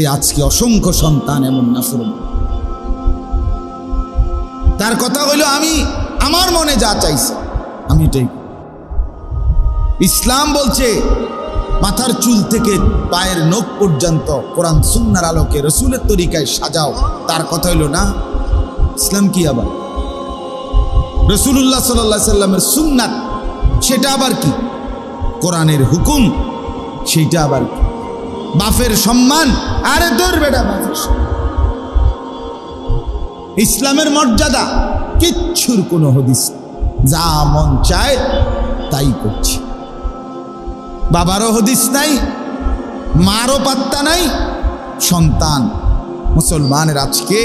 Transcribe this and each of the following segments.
এই আজকে অসংখ্য সন্তান এমন নাফরমান তার কথা হইল আমি আমার মনে যা চাইছে, আমি এটাই ইসলাম বলছে, মাথার চুল থেকে পায়ের নখ পর্যন্ত কোরআন সুন্নার আলোকে রসুলের তরিকায় সাজাও। তার কথা হইল না, ইসলাম কি আবার? রসুল্লাহ সাল্লাহ সাল্লামের সুন্নাত, সেটা আবার কি? কোরআনের হুকুম সেইটা আবার কি? বাফের সম্মান, আরে তোর বেটা বাফের ইসলামের মর্যাদা কিচ্ছুর কোনো হদিস যা মন চায় তাই করছি। বাবারও হদিস নাই, মারও পাত্তা নাই। সন্তান মুসলমানের আজকে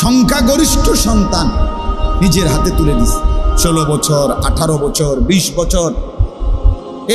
সংখ্যাগরিষ্ঠ সন্তান নিজের হাতে তুলে দিস ষোলো বছর, আঠারো বছর ২০ বছর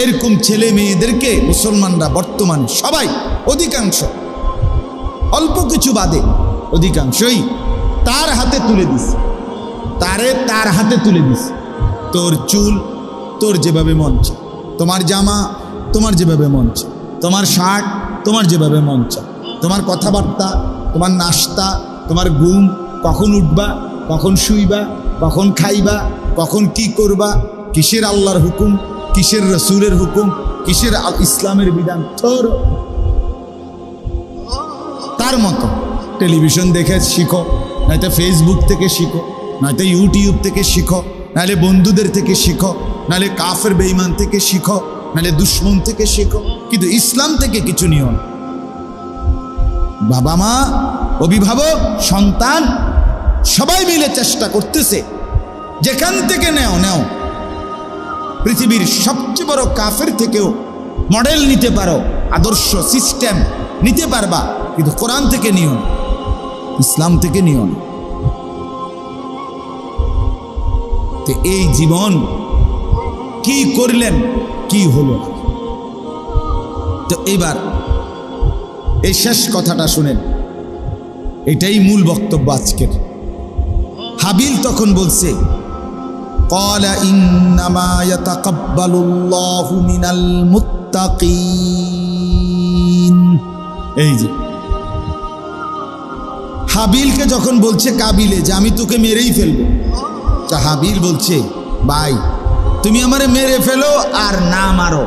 এরকম ছেলে মেয়েদেরকে মুসলমানরা বর্তমান সবাই অধিকাংশ, অল্প কিছু বাদে অধিকাংশই তার হাতে তুলে দিস তারে তার হাতে তুলে দিস তোর চুল, তোর যেভাবে মঞ্চ তোমার জামা, তোমার যেভাবে মঞ্চ তোমার শার্ট, তোমার যেভাবে মঞ্চ তোমার কথাবার্তা, তোমার নাস্তা, তোমার ঘুম, কখন উঠবা, কখন শুইবা, কখন খাইবা, কখন কি করবা, কিসের আল্লাহর হুকুম কিসের রসুলের হুকুম? কিসের ইসলামের বিধান? তোর তার মতো। টেলিভিশন দেখে শিখো, নয়তো ফেসবুক থেকে শিখো, নয়তো ইউটিউব থেকে শিখো, নাহলে বন্ধুদের থেকে শিখো, নাহলে কাফের বেইমান থেকে শিখো, নাহলে দুশ্মন থেকে শিখো। কিন্তু ইসলাম থেকে কিছু নিও না। বাবা মা অভিভাবক, সন্তান, সবাই মিলে চেষ্টা করতেছে। যেখান থেকে নেও নেও। পৃথিবীর সবচেয়ে বড় কাফের থেকেও মডেল নিতে পারো, আদর্শ সিস্টেম নিতে পারবা, কিন্তু কোরআন থেকে নিও ইসলাম থেকে নিও তো এই জীবন কি করলেন, কি হলো তো এবার এই শেষ কথাটা শুনেন, এটাই মূল বক্তব্য আজকের। হাবিল তখন বলছে قال إنما يتقبل الله من المتقين এই যে হাবিলকে যখন বলছে কাবিলে যে আমি তোকে মেরেই ফেলবো তা হাবিল বলছে ভাই তুমি আমারে মেরে ফেলো আর না মারো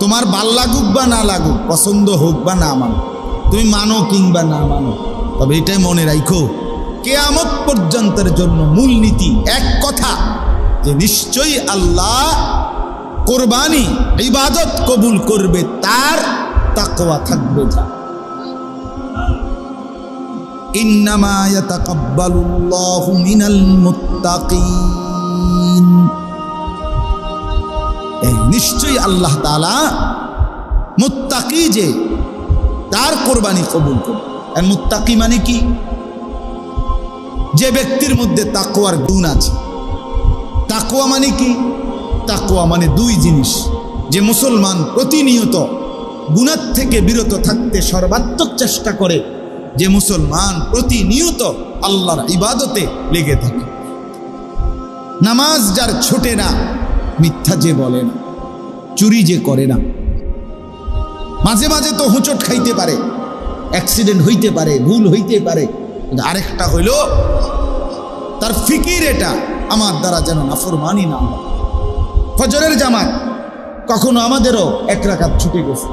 তোমার ভাল লাগুক বা না লাগুক পছন্দ হোক বা না মানো তুমি মানো কিংবা না মানো তবে এটাই মনে রাখো কেয়ামত পর্যন্তের জন্য মূলনীতি এক কথা, যে নিশ্চয়ই আল্লাহ কোরবানি, ইবাদত কবুল করবে, তার তাকওয়া থাকবে যা। নিশ্চয়ই আল্লাহ তাআলা মুত্তাকি যে, তার কোরবানি কবুল করবে। মুত্তাকি মানে কি? যে ব্যক্তির মধ্যে তাকোয়ার গুণ আছে। তাকোয়া মানে কি? তাকোয়া মানে দুই জিনিস। যে মুসলমান প্রতিনিয়ত গুণার থেকে বিরত থাকতে সর্বাত্মক চেষ্টা করে, যে মুসলমান প্রতিনিয়ত আল্লাহর ইবাদতে লেগে থাকে। নামাজ যার ছোটে না, মিথ্যা যে বলে না, চুরি যে করে না। মাঝে মাঝে তো হোঁচট খাইতে পারে, অ্যাক্সিডেন্ট হইতে পারে, ভুল হইতে পারে আরেকটা হইল, তার ফিকির এটা, আমার দ্বারা যেন নাফরমানি না ফজরের জামাত, কখনো আমাদেরও এক রাকাত ছুটে গেছে।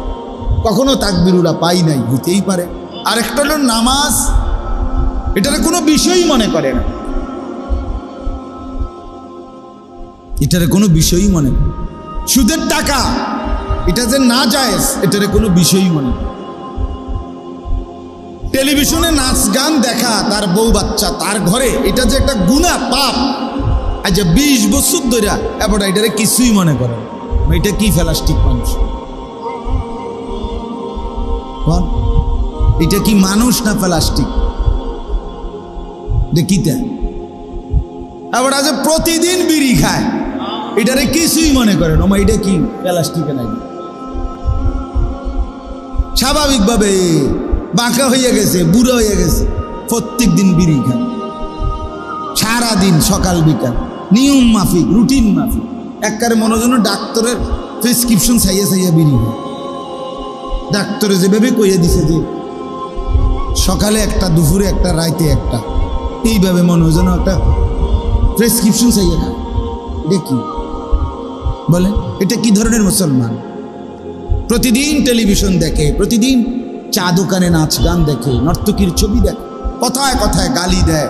কখনো তাকবিরুলা পাই নাই, হইতেই পারে। আরেকটা হলো নামাজ, এটার কোনো বিষয়ই মনে করে না। এটার কোনো বিষয়ই মনে সুদের টাকা, এটা যে না যায় এটার কোনো বিষয়ই মনে করে। টেলিভিশনে নাচ গান দেখা তার বউ বাচ্চা, তার ঘরে। এটা যে একটা গুণা পাপ। আজ বিশ বছর ধরে এবার এটারে কিছুই মনে করে এটা কি ফেলাস্টিক মানুষ? এটা কি মানুষ না প্লাস্টিক দেখিতে আবার আজ প্রতিদিন বিড়ি খায়, এটারে কিছুই মনে করেন ওমা এটা কি প্লাস্টিকে নাই? স্বাভাবিকভাবে বাঁকা হয়ে গেছে, বুড়ো হয়ে গেছে। প্রত্যেক দিন বিড়ি খায়। সারাদিন সকাল বিকাল। নিয়ম মাফিক, রুটিন মাফিক। একবারে মনে হয় ডাক্তারের প্রেসক্রিপশন চাইয়া চাইয়া বিড়ি ডাক্তারে যেভাবে কইয়া দিছে যে, সকালে একটা, দুপুরে একটা, রাইতে একটা, এইভাবে মনে হয় যেন একটা প্রেসক্রিপশন চাইয়ে না এটা কি? বলেন, এটা কি ধরনের মুসলমান? প্রতিদিন টেলিভিশন দেখে, প্রতিদিন চা দোকানে নাচ গান দেখে, নর্তকীর ছবি দেখে, কথায় কথায় গালি দেয়।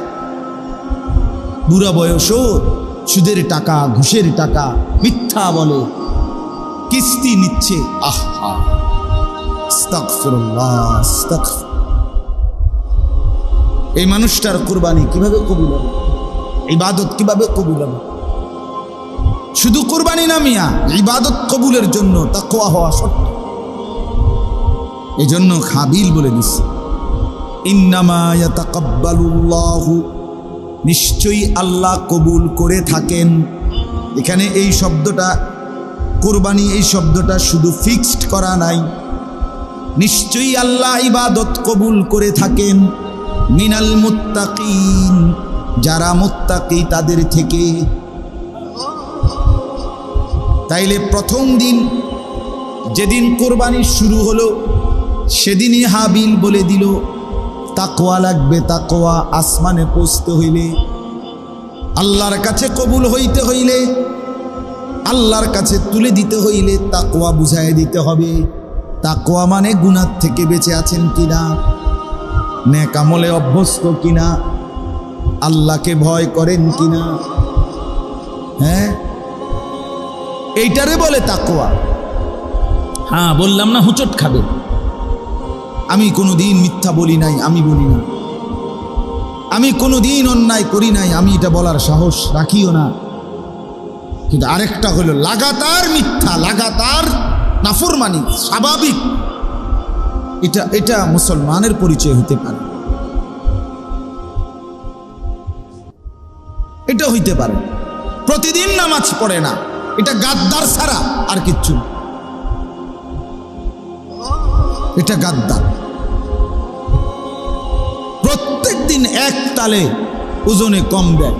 বুড়া বয়সও সুদের টাকা, ঘুষের টাকা, মিথ্যা বলে, কিস্তি নিচ্ছে এই মানুষটার কোরবানি কীভাবে কবুল হবে? ইবাদত কীভাবে কবুল হবে? শুধু কোরবানি না মিয়া, ইবাদত কবুলের জন্য তাকওয়া হওয়া সত্য। এই জন্য খাবিল বলে দিচ্ছে। ইন্নামা ইয়াতাকাব্বালুল্লাহু, নিশ্চয়ই আল্লাহ কবুল করে থাকেন। এখানে এই শব্দটা, কোরবানি এই শব্দটা শুধু ফিক্সড করা নাই। নিশ্চয়ই আল্লাহ ইবাদত কবুল করে থাকেন। মিনাল মুত্তাকিন, যারা মুত্তাকি তাদের থেকে। তাইলে প্রথম দিন, যেদিন কোরবানি শুরু হলো সেদিনই হাবিল বলে দিল তাকোয়া লাগবে তাকোয়া আসমানে পৌঁছতে হইলে। আল্লাহর কাছে কবুল হইতে হইলে, আল্লাহর কাছে তুলে দিতে হইলে তাকোয়া বুঝাই দিতে হবে। তাকোয়া মানে গুনার থেকে বেঁচে আছেন কিনা ন্যাকামলে অভ্যস্ত কিনা, আল্লাহকে ভয় করেন কিনা। হ্যাঁ? এইটারে বলে তাকোয়া হ্যাঁ বললাম না হুচট খাবে। আমি কোনো দিন মিথ্যা বলি নাই, আমি বলি না। আমি কোনো দিন অন্যায় করি নাই, আমি এটা বলার সাহস রাখিও না। কিন্তু আরেকটা হলো লাগাতার মিথ্যা, লাগাতার নাফরমানি, স্বাভাবিক। এটা এটা মুসলমানের পরিচয় হতে পারে। এটা হইতে পারে। প্রতিদিন নামাজ পড়ে না, এটা গাদ্দার ছাড়া আর কিচ্ছু এটা গাদ্দার। প্রত্যেক দিন এক তালে ওজনে কম দেয়।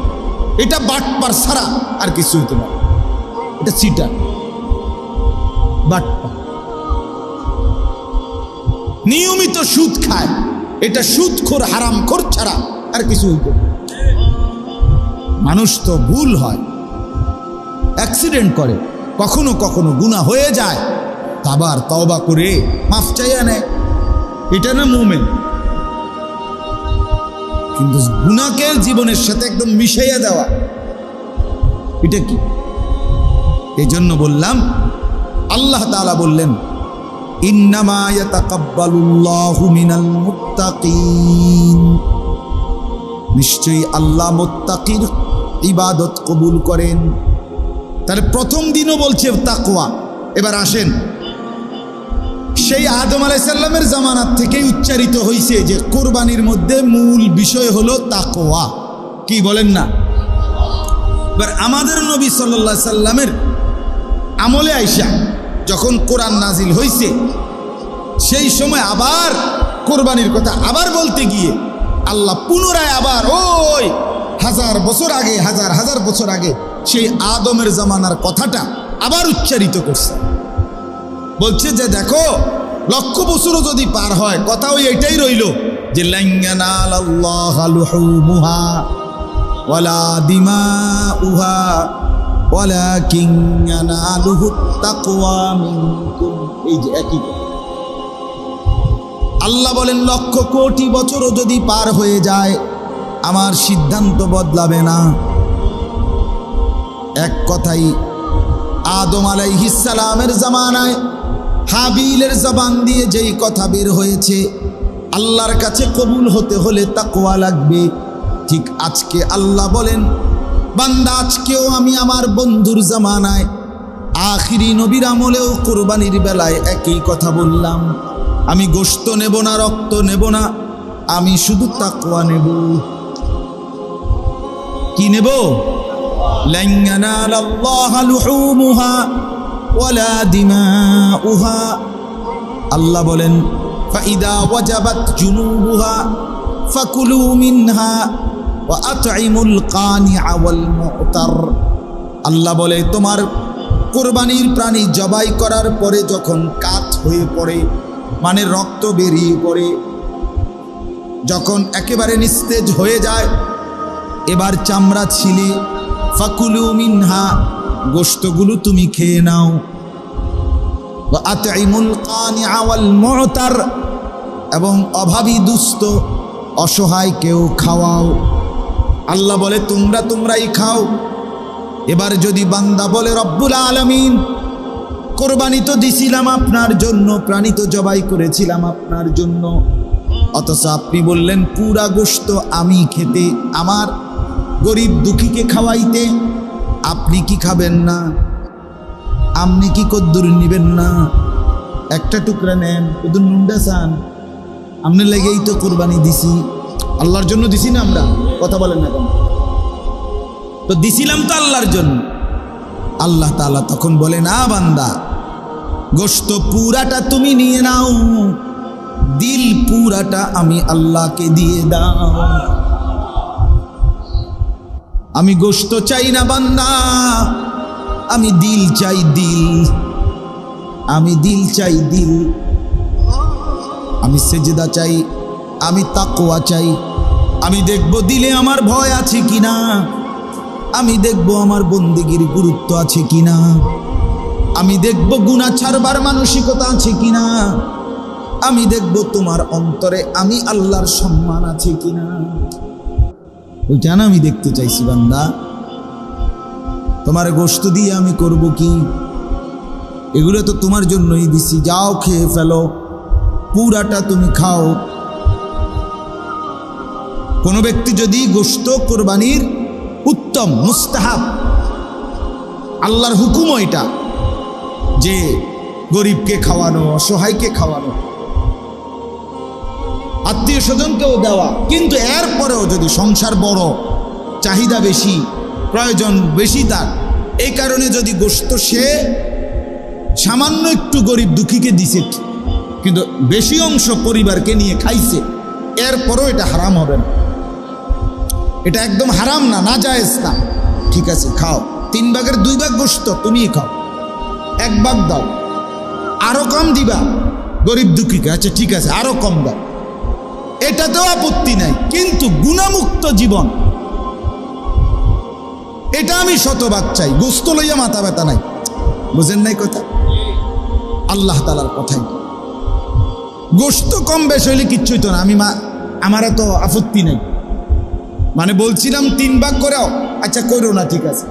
এটা বাটপার ছাড়া আর কিছু হইতে পারে এটা সিটার বাটপার। নিয়মিত সুদ খায়। এটা সুদখোর, হারামখোর ছাড়া আর কিছু হইতে পারে মানুষ তো ভুল হয়। অ্যাক্সিডেন্ট করে, কখনো কখনো গুণা হয়ে যায়। আবার তওবা করে মাফ চাইয়া নেয়। এটা না মুমেন্ট কিন্তু গুনাকে জীবনের সাথে একদম মিশাইয়া দেওয়া। এটা কি? এই জন্য বললাম, আল্লাহ তাআলা বললেন নিশ্চয়ই আল্লাহ মুত্তাকির ইবাদত কবুল করেন। তাহলে প্রথম দিনও বলছে তাকওয়া। এবার আসেন। সেই আদম আলাইসাল্লামের জামানার থেকেই উচ্চারিত হয়েছে যে কোরবানির মধ্যে মূল বিষয় হলো তাকওয়া। কি বলেন না? এবার আমাদের নবী সাল্লাহ সাল্লামের আমলে আইসা যখন কোরআন নাজিল হয়েছে সেই সময় আবার কোরবানির কথা আবার বলতে গিয়ে আল্লাহ পুনরায় আবার ওই হাজার বছর আগে, হাজার হাজার বছর আগে সেই আদমের জামানার কথাটা আবার উচ্চারিত করছে। বলছে যে দেখো লক্ষ বছরও যদি পার হয়, কথা ওই এটাই রইল যে একই আল্লাহ বলেন, লক্ষ কোটি বছরও যদি পার হয়ে যায়, আমার সিদ্ধান্ত বদলাবে না। এক কথাই, আদম আলাইহিসালামের জামানায় হাবিলের জবান দিয়ে যেই কথা বের হয়েছে, আল্লাহর কাছে কবুল হতে হলে তাকোয়া লাগবে। ঠিক আজকে আল্লাহ বলেন, বান্দা, আজকেও আমি আমার বন্ধুর জামানায়, আখিরি নবীর আমলেও কোরবানির বেলায় একই কথা বললাম। আমি গোস্ত নেব না, রক্ত নেব না, আমি শুধু তাকোয়া নেব। কি নেব? লাইঙ্গানা আল্লাহ ওয়ালা দিমা উহা আল্লাহ বলেন মিনহা আল্লাহ বলে, তোমার কোরবানির প্রাণী জবাই করার পরে যখন কাত হয়ে পড়ে মানে রক্ত বেরিয়ে পড়ে, যখন একেবারে নিস্তেজ হয়ে যায়, এবার চামড়া ছিলে, ফাকুলু মিনহা গোস্তগুলো তুমি খেয়ে নাও। মুতার, এবং অভাবী দুস্থ, অসহায় কেউ খাওয়াও। আল্লাহ বলে, তোমরা তোমরাই খাও। এবার যদি বান্দা বলে, রব্বুল আলমিন, কোরবানি তো দিছিলাম আপনার জন্য, প্রাণী তো জবাই করেছিলাম আপনার জন্য। অথচ আপনি বললেন, পুরা গোস্ত আমি খেতে, আমার গরিব দুঃখীকে খাওয়াইতে আপনি কি খাবেন না? আপনি কি কদ্দুর নিবেন না? একটা টুকরা নেন কদ্দুর নুনডা চান। আপনি লেগেই তো কোরবানি দিছি। আল্লাহর জন্য দিছি না আমরা? কথা বলেন না কেন? তো দিছিলাম তো আল্লাহর জন্য। আল্লাহ তাআলা তখন বলে, না বান্দা গোস্ত পুরাটা তুমি নিয়ে নাও। দিল পুরাটা আমি আল্লাহকে দিয়ে দাও। আমি গোস্ত চাই না বান্দা। আমি দিল চাই দিল। আমি দিল চাই দিল। আমি সেজদা চাই, আমি তাকোয়া চাই। আমি দেখব দিলে আমার ভয় আছে কিনা। আমি দেখব আমার বন্দিগির গুরুত্ব আছে কিনা। আমি দেখব গুণা ছাড়বার মানসিকতা আছে কিনা। আমি দেখব তোমার অন্তরে আমি আল্লাহর সম্মান আছে কিনা। ওইটা না আমি দেখতে চাইছি বান্দা। তোমার গোস্ত দিয়ে আমি করব কি? এগুলো তো তোমার জন্যই দিছি। যাও, খেয়ে ফেলো। পুরাটা তুমি খাও। কোনো ব্যক্তি যদি গোস্ত কোরবানির উত্তম, মুস্তাহাব, আল্লাহর হুকুম এটা যে গরিবকে খাওয়ানো, অসহায়কে খাওয়ানো। আত্মীয় স্বজনকেও দেওয়া। কিন্তু এরপরেও যদি সংসার বড়, চাহিদা বেশি, প্রয়োজন বেশি তার এই কারণে যদি গোস্ত সে সামান্য একটু গরিব দুঃখীকে দিছে, কিন্তু বেশি অংশ পরিবারকে নিয়ে খাইছে, এরপরও এটা হারাম হবে না। এটা একদম হারাম না না জায়েজ না ঠিক আছে, খাও। তিন ভাগের দুই ভাগ গোস্ত, তুমিই খাও। এক ভাগ দাও। আরও কম দিবা, গরিব দুঃখীকে। আচ্ছা ঠিক আছে, আরও কম দাও। এটাতেও আপত্তি নাই, কিন্তু গুণামুক্ত জীবন। এটা আমি শতভাগ চাই, গোস্ত লইয়া মাথা ব্যথা নাই। বুঝেন নাই কথা? আল্লাহ তালার কথাই। গোস্ত কম বেশ হইলে কিচ্ছুই তো না, আমি মা আমার এত আপত্তি নেই। মানে বলছিলাম তিন ভাগ করেও আচ্ছা করো না, ঠিক আছে।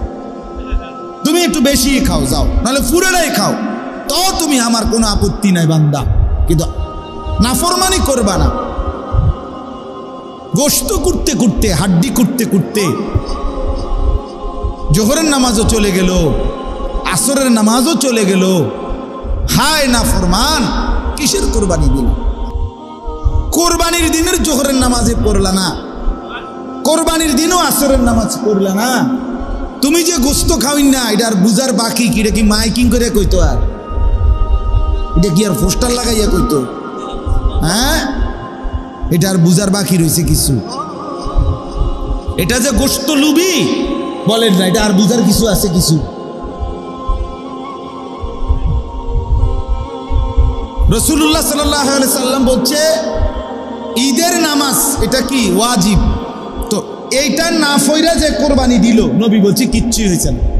তুমি একটু বেশি খাও, যাও, নাহলে ফুরেরাই খাও। তো তুমি আমার কোনো আপত্তি নাই, বান্দা। কিন্তু নাফরমানি করবা না। গোস্ত করতে করতে, হাড্ডি করতে করতে জোহরের নামাজও চলে গেল, আসরের নামাজও চলে গেল। হায় না ফরমান, কিসের কোরবানি দিল কোরবানির দিনের জোহরের নামাজে পড়লা না। কোরবানির দিনও আসরের নামাজ পড়লা না। তুমি যে গোস্ত খাওয়াই না, এটা আর বুঝার বাকি কি? কি মাইকিং করে কইতো আর? এটা কি আর পোস্টার লাগাইয়া কইতো? হ্যাঁ? এটা আর বুঝার বাকি রয়েছে কিছু। এটা যে গোস্ত লুবি, বলেন না, এটা আর বুঝার কিছু আছে কিছু। রসুল্লাহ সাল্লাহ সাল্লাম বলছে, ঈদের নামাজ, এটা কি ওয়াজিব? তো এইটা না ফইরা যে কোরবানি দিল, নবী বলছে কিচ্ছুই হয়েছে না।